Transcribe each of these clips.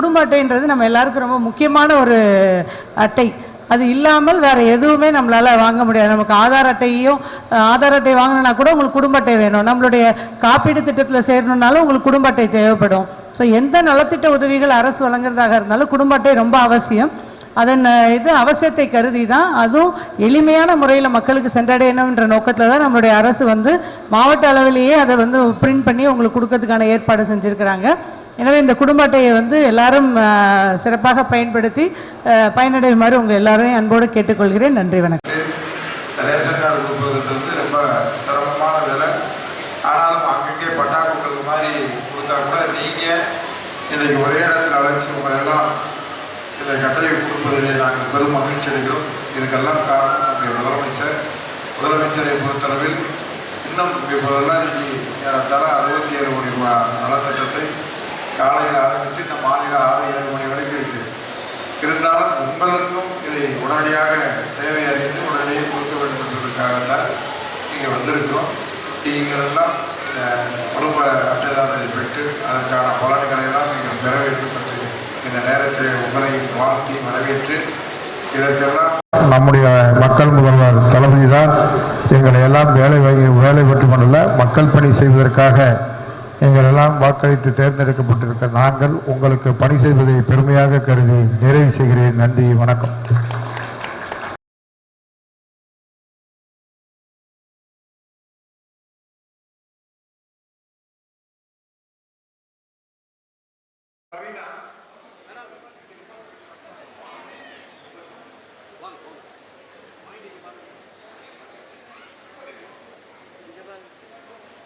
குடும்ப அட்டைன்றது நம்ம எல்லாருக்கும் ரொம்ப முக்கியமான ஒரு அட்டை. அது இல்லாமல் வேறு எதுவுமே நம்மளால் வாங்க முடியாது. நமக்கு ஆதார் அட்டையையும் ஆதார் அட்டை வாங்கினா கூட உங்களுக்கு குடும்ப அட்டை வேணும். நம்மளுடைய காப்பீடு திட்டத்தில் சேரணுன்னாலும் உங்களுக்கு குடும்ப அட்டை தேவைப்படும். ஸோ எந்த நலத்திட்ட உதவிகள் அரசு வழங்குறதாக இருந்தாலும் குடும்ப அட்டை ரொம்ப அவசியம். அதன் இது அவசியத்தை கருதி தான். அதுவும் எளிமையான முறையில் மக்களுக்கு சென்றடையணுன்ற நோக்கத்தில் தான் நம்மளுடைய அரசு வந்து மாவட்ட அளவிலேயே அதை வந்து பிரிண்ட் பண்ணி உங்களுக்கு கொடுக்கறதுக்கான ஏற்பாடு செஞ்சுருக்கிறாங்க. எனவே இந்த குடும்ப அட்டையை வந்து எல்லாரும் சிறப்பாக பயன்படுத்தி பயனடையுமாறு உங்கள் எல்லாரையும் அன்போடு கேட்டுக்கொள்கிறேன். நன்றி வணக்கம். இந்த ரேஷன் கார்டு வந்து ரொம்ப சிரமமான வேலை. ஆனாலும் அங்கங்கே பட்டா கொடுக்குறது மாதிரி கொடுத்தா கூட நீங்கள் இன்னைக்கு ஒரே இடத்தில் அழைச்சி உங்களை இந்த கட்டளை கொடுப்பதிலே நாங்கள் பெரும் மகிழ்ச்சி அடைகிறோம். இதுக்கெல்லாம் காரணம் நம்முடைய முதலமைச்சர். முதலமைச்சரை பொறுத்தளவில் இன்னும் இப்போதெல்லாம் இன்னைக்கு ஏறத்தாழ அறுபத்தி ஏழு கோடி ரூபாய் நலத்திட்டத்தை காலையில் ஆரம்பித்து இந்த மாநில ஆறு ஏழு மணி வரைக்கும் இருக்குது இருந்தாலும் உங்களுக்கும் இதை உடனடியாக தேவை அறிந்து உடனடியே கொடுக்க வேண்டும் என்பதற்காகத்தான் இங்கே வந்திருக்கிறோம். நீங்கள் எல்லாம் இந்த குடும்ப அட்டைதாரத்தை பெற்று அதற்கான பலன்களை எல்லாம் நீங்கள் பெற வேண்டும் என்று இந்த நேரத்தை உங்களை வாழ்த்தி வரவேற்று இதற்கெல்லாம் நம்முடைய மக்கள் முதல்வர் தளபதி தான் எங்களை எல்லாம் வேலை வேலை மட்டுமல்ல கொண்டுள்ள மக்கள் பணி செய்வதற்காக எங்களெல்லாம் வாக்களித்து தேர்ந்தெடுக்கப்பட்டிருக்க நாங்கள் உங்களுக்கு பணி செய்வதை பெருமையாக கருதி நிறைவு செய்கிறேன். நன்றி வணக்கம்.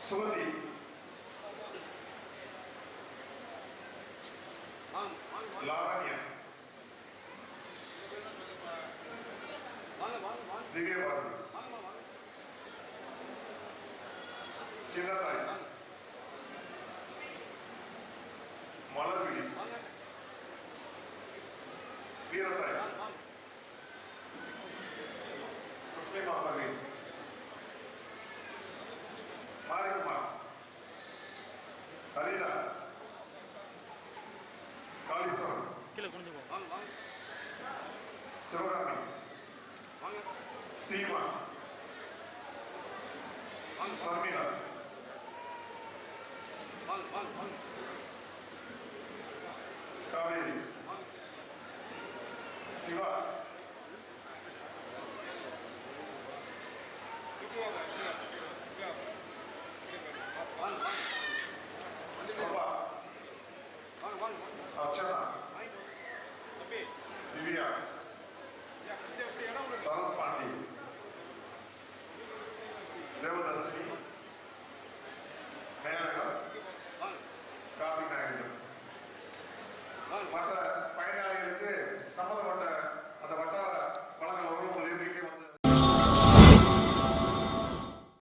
சுமதி లావణ్య దివ్యవాది చిన్నతాయి మలవిడి వీరతాయి ముస్లిం అమ్మవి మారికుమార్ హరిదా Slogami. Sima. Samira. Kaveri. Siva.